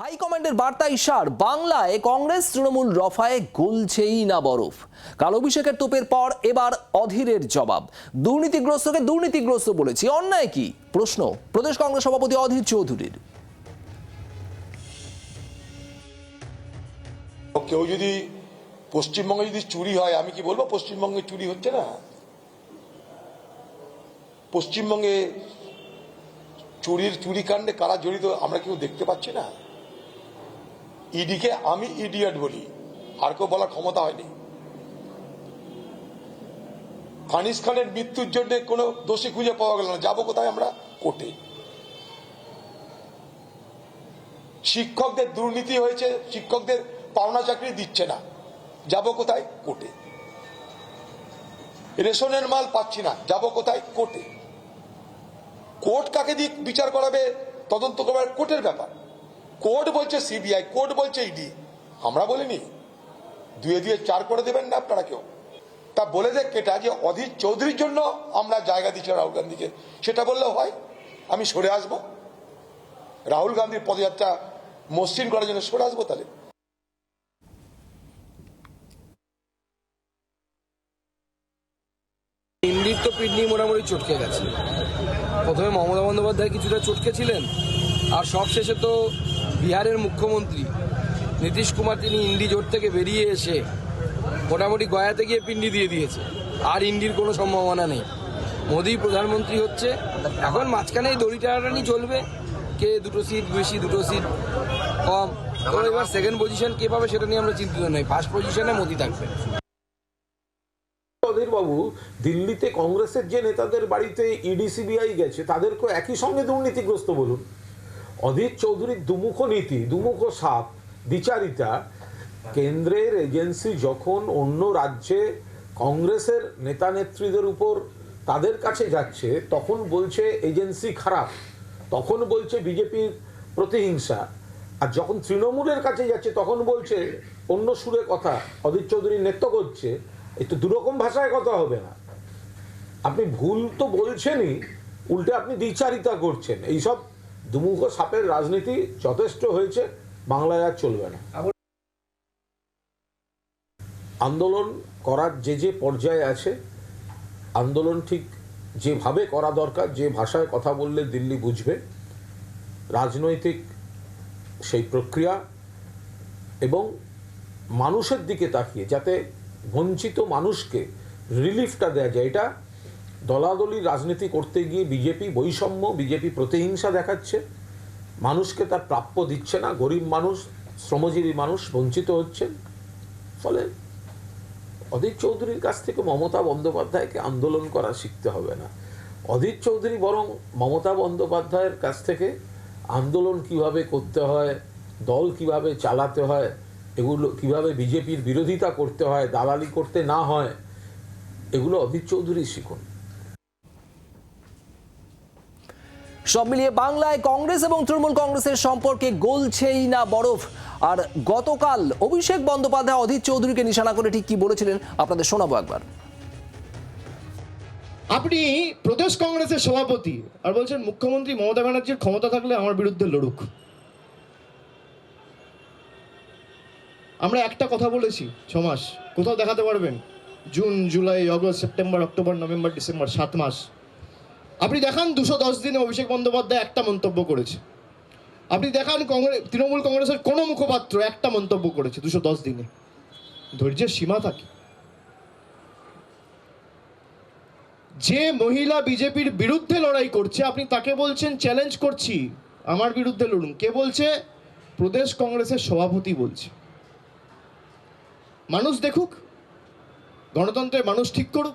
হাইকমান্ডের বার্তা ইশার, বাংলায় কংগ্রেস তৃণমূল রফায় গলছেই না বরফ। কাল অভিষেকের তোপের পর এবার অধীরের জবাব। দুর্নীতিগ্রস্তকে দুর্নীতিগ্রস্ত বলেছি, অন্যায় কি? প্রশ্ন, প্রদেশ কংগ্রেস সভাপতি অধীর চৌধুরীর। কেউ যদি পশ্চিমবঙ্গে যদি চুরি হয়, আমি কি বলব পশ্চিমবঙ্গে চুরি হচ্ছে না? পশ্চিমবঙ্গে চুরির চুরি কাণ্ডে কারা জড়িত আমরা কেউ দেখতে পাচ্ছি না। ইডিকে আমি ইডিয়ট বলি। আর কেউ বলার ক্ষমতা হয়নি। কানিস খানের মৃত্যুর জন্য কোনো দোষী খুঁজে পাওয়া গেল না। যাব কোথায় আমরা? কোর্টে। শিক্ষকদের দুর্নীতি হয়েছে, শিক্ষকদের পাওনা চাকরি দিচ্ছে না। যাব কোথায়? কোর্টে। রেশনের মাল পাচ্ছি না। যাব কোথায়? কোর্টে। কোর্ট কাকে দিয়ে বিচার করাবে? তদন্ত করবার কোর্টের ব্যাপার। কোর্ট বলছে সিবিআই কোর্ট বলছে ইডি। আমরা বলিনি। দুয়ে দুয়ে চার করে দেবেন না আপনারা কেউ। তা বলে দেখ কেটা যে অধীর চৌধুরীর জন্য আমরা জায়গা দিচ্ছি রাহুল গান্ধীকে। সেটা বললে হয়। আমি সরে আসব। রাহুল গান্ধীর পদযাত্রা মসৃণ করার জন্য সরে আসব তাহলে। ইন্ডির তো পিডনি মোটামুটি চটকে গেছে। প্রথমে মমতা বন্দ্যোপাধ্যায় কিছুটা চটকে ছিলেন আর সবশেষে তো বিহারের মুখ্যমন্ত্রী নীতিশ কুমার, তিনি ইন্ডি জোট থেকে বেরিয়ে এসে মোটামুটি গয়াতে গিয়ে পিন্ডি দিয়ে দিয়েছে। আর ইন্ডির কোনো সম্ভাবনা নেই। মোদি প্রধানমন্ত্রী হচ্ছে। এখন মাঝখানে এই দড়ি টানাটানি চলবে। কে দুটো সিট বেশি দুটো সিট কম। তো এবার সেকেন্ড পজিশন কে পাবে সেটা নিয়ে আমরা চিন্তিত নই। ফার্স্ট পজিশনে মোদি থাকবে। বাবু দিল্লিতে কংগ্রেসের যে নেতাদের বাড়িতে ইডি সিবিআই গেছে, তাদেরকেও একই সঙ্গে দুর্নীতিগ্রস্ত বলুন। অধীর চৌধুরীর দুমুখ নীতি, দুমুখ সাপ, দ্বিচারিতা, কেন্দ্রের এজেন্সি যখন অন্য রাজ্যে কংগ্রেসের নেতা নেত্রীদের উপর তাদের কাছে যাচ্ছে, তখন বলছে এজেন্সি খারাপ, তখন বলছে বিজেপির প্রতিহিংসা। আর যখন তৃণমূলের কাছে যাচ্ছে, তখন বলছে অন্য সুরে কথা, অধীর চৌধুরী নেত্য করছে একটু দুরকম ভাষায় কথা হবে না। আপনি ভুল তো বলছেনই, উল্টে আপনি দ্বিচারিতা করছেন, এইসব দুমুখ সাপের রাজনীতি যথেষ্ট হয়েছে, বাংলায় আর চলবে না। আন্দোলন করার যে যে পর্যায়ে আছে, আন্দোলন ঠিক যেভাবে করা দরকার, যে ভাষায় কথা বললে দিল্লি বুঝবে, রাজনৈতিক সেই প্রক্রিয়া এবং মানুষের দিকে তাকিয়ে, যাতে বঞ্চিত মানুষকে রিলিফটা দেওয়া যায়, এটা দলাদলি রাজনীতি করতে গিয়ে বিজেপি বৈষম্য, বিজেপি প্রতিহিংসা দেখাচ্ছে। মানুষকে তার প্রাপ্য দিচ্ছে না, গরিব মানুষ, শ্রমজীবী মানুষ বঞ্চিত হচ্ছেন। ফলে অধীর চৌধুরীর কাছ থেকে মমতা বন্দ্যোপাধ্যায়কে আন্দোলন করা শিখতে হবে না। অধীর চৌধুরী বরং মমতা বন্দ্যোপাধ্যায়ের কাছ থেকে আন্দোলন কীভাবে করতে হয়, দল কীভাবে চালাতে হয়, এগুলো কীভাবে বিজেপির বিরোধিতা করতে হয়, দালালি করতে না হয়, এগুলো অধীর চৌধুরী শিখুন। সব মিলিয়ে বাংলায় কংগ্রেস এবং তৃণমূল কংগ্রেসের সম্পর্কে গলছেই না বরফ। আর গতকাল অভিষেক বন্দ্যোপাধ্যায়, অধীর চৌধুরীকে নিশানা করে ঠিক কি বলেছিলেন, আপনাদের শোনাবো একবার। আপনি প্রদেশ কংগ্রেসের সভাপতি আর বলছেন মুখ্যমন্ত্রী মমতা ব্যানার্জির ক্ষমতা থাকলে আমার বিরুদ্ধে লড়ুক। আমরা একটা কথা বলেছি, ছমাস। কোথাও দেখাতে পারবেন? June, July August September, October, November, December, সাত মাস। আপনি দেখান দুশো দশ দিনে অভিষেক বন্দ্যোপাধ্যায় একটা মন্তব্য করেছে। আপনি দেখান কংগ্রেস তৃণমূল কংগ্রেসের কোনো মুখপাত্র একটা মন্তব্য করেছে দুশো দশ দিনে। ধৈর্যের সীমা থাকে। যে মহিলা বিজেপির বিরুদ্ধে লড়াই করছে, আপনি তাকে বলছেন, চ্যালেঞ্জ করছি, আমার বিরুদ্ধে লড়ুন। কে বলছে? প্রদেশ কংগ্রেসের সভাপতি বলছে। মানুষ দেখুক, গণতন্ত্রের মানুষ ঠিক করুক